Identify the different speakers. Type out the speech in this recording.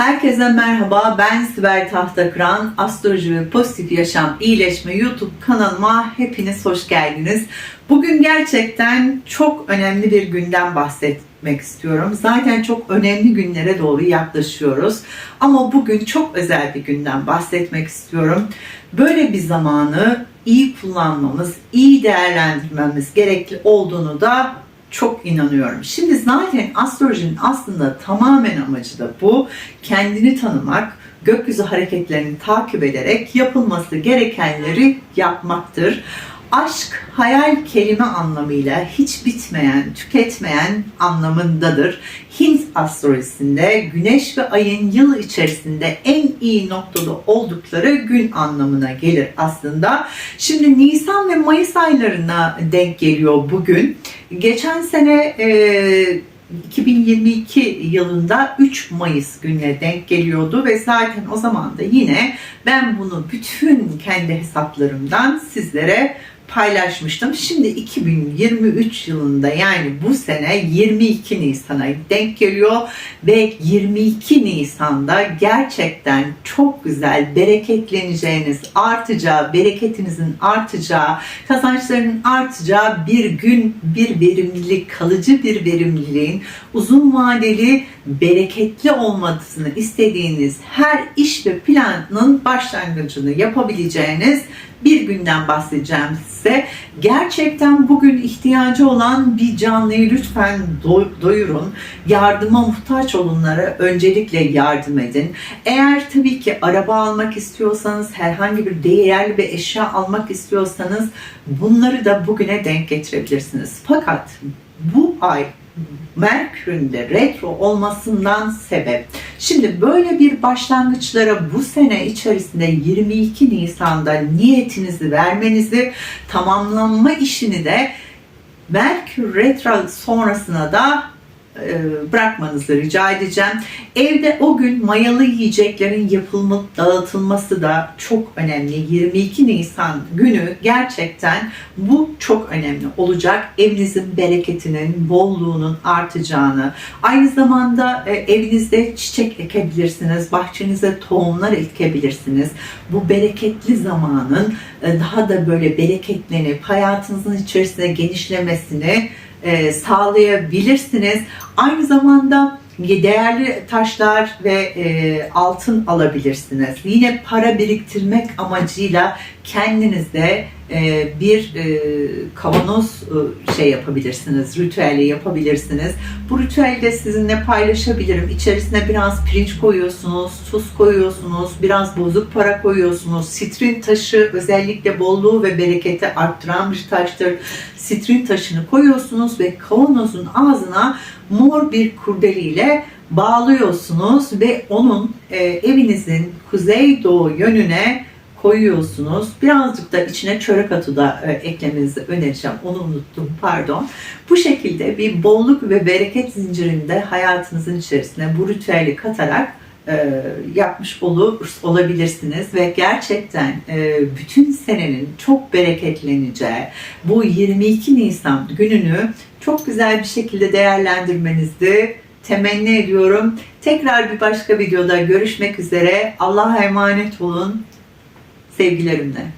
Speaker 1: Herkese merhaba. Ben Sibel Tahtakıran. Astroloji ve Pozitif Yaşam İyileşme YouTube kanalıma hepiniz hoş geldiniz. Bugün gerçekten çok önemli bir günden bahsetmek istiyorum. Zaten çok önemli günlere doğru yaklaşıyoruz. Ama bugün çok özel bir günden bahsetmek istiyorum. Böyle bir zamanı iyi kullanmamız, iyi değerlendirmemiz gerekli olduğunu da çok inanıyorum. Şimdi zaten astrolojinin aslında tamamen amacı da bu. Kendini tanımak, gökyüzü hareketlerini takip ederek yapılması gerekenleri yapmaktır. Aşk hayal kelime anlamıyla hiç bitmeyen, tüketmeyen anlamındadır. Hint astrolojisinde güneş ve ayın yıl içerisinde en iyi noktada oldukları gün anlamına gelir aslında. Şimdi Nisan ve Mayıs aylarına denk geliyor bugün. Geçen sene e, 2022 yılında 3 Mayıs gününe denk geliyordu ve zaten o zaman da yine ben bunu bütün kendi hesaplarımdan sizlere paylaşmıştım. Şimdi 2023 yılında yani bu sene 22 Nisan'a denk geliyor ve 22 Nisan'da gerçekten çok güzel bereketleneceğiniz, artacağı, bereketinizin artacağı, kazançlarının artacağı bir gün, bir verimlilik, kalıcı bir verimliliğin uzun vadeli bereketli olmasını istediğiniz her iş ve planın başlangıcını yapabileceğiniz bir günden bahsedeceğim size. Gerçekten bugün ihtiyacı olan bir canlıyı lütfen do- doyurun. Yardıma muhtaç olanlara öncelikle yardım edin. Eğer tabii ki araba almak istiyorsanız, herhangi bir değerli bir eşya almak istiyorsanız bunları da bugüne denk getirebilirsiniz. Fakat bu ay Merkür'ün de retro olmasından sebep. Şimdi böyle bir başlangıçlara bu sene içerisinde 22 Nisan'da niyetinizi vermenizi, tamamlanma işini de Merkür retro sonrasına da bırakmanızı rica edeceğim. Evde o gün mayalı yiyeceklerin yapılma, dağıtılması da çok önemli. 22 Nisan günü gerçekten bu çok önemli olacak. Evinizin bereketinin, bolluğunun artacağını, aynı zamanda e, evinizde çiçek ekebilirsiniz, bahçenize tohumlar ekebilirsiniz. Bu bereketli zamanın e, daha da böyle bereketlenip hayatınızın içerisinde genişlemesini e, sağlayabilirsiniz. Aynı zamanda değerli taşlar ve e, altın alabilirsiniz. Yine para biriktirmek amacıyla kendinizde e, bir e, kavanoz e, şey yapabilirsiniz, ritüeli yapabilirsiniz. Bu ritüeli sizinle paylaşabilirim. İçerisine biraz pirinç koyuyorsunuz, tuz koyuyorsunuz, biraz bozuk para koyuyorsunuz. Sitrin taşı özellikle bolluğu ve bereketi arttıran bir taştır. Sitrin taşını koyuyorsunuz ve kavanozun ağzına mor bir kurdeliyle bağlıyorsunuz ve onun e, evinizin kuzey-doğu yönüne koyuyorsunuz. Birazcık da içine çörek atı da e, eklemenizi önereceğim. Onu unuttum pardon. Bu şekilde bir bolluk ve bereket zincirinde hayatınızın içerisine bu ritüeli katarak e, yapmış olur, olabilirsiniz ve gerçekten e, bütün senenin çok bereketleneceği bu 22 Nisan gününü çok güzel bir şekilde değerlendirmenizi temenni ediyorum. Tekrar bir başka videoda görüşmek üzere. Allah'a emanet olun. Sevgilerimle.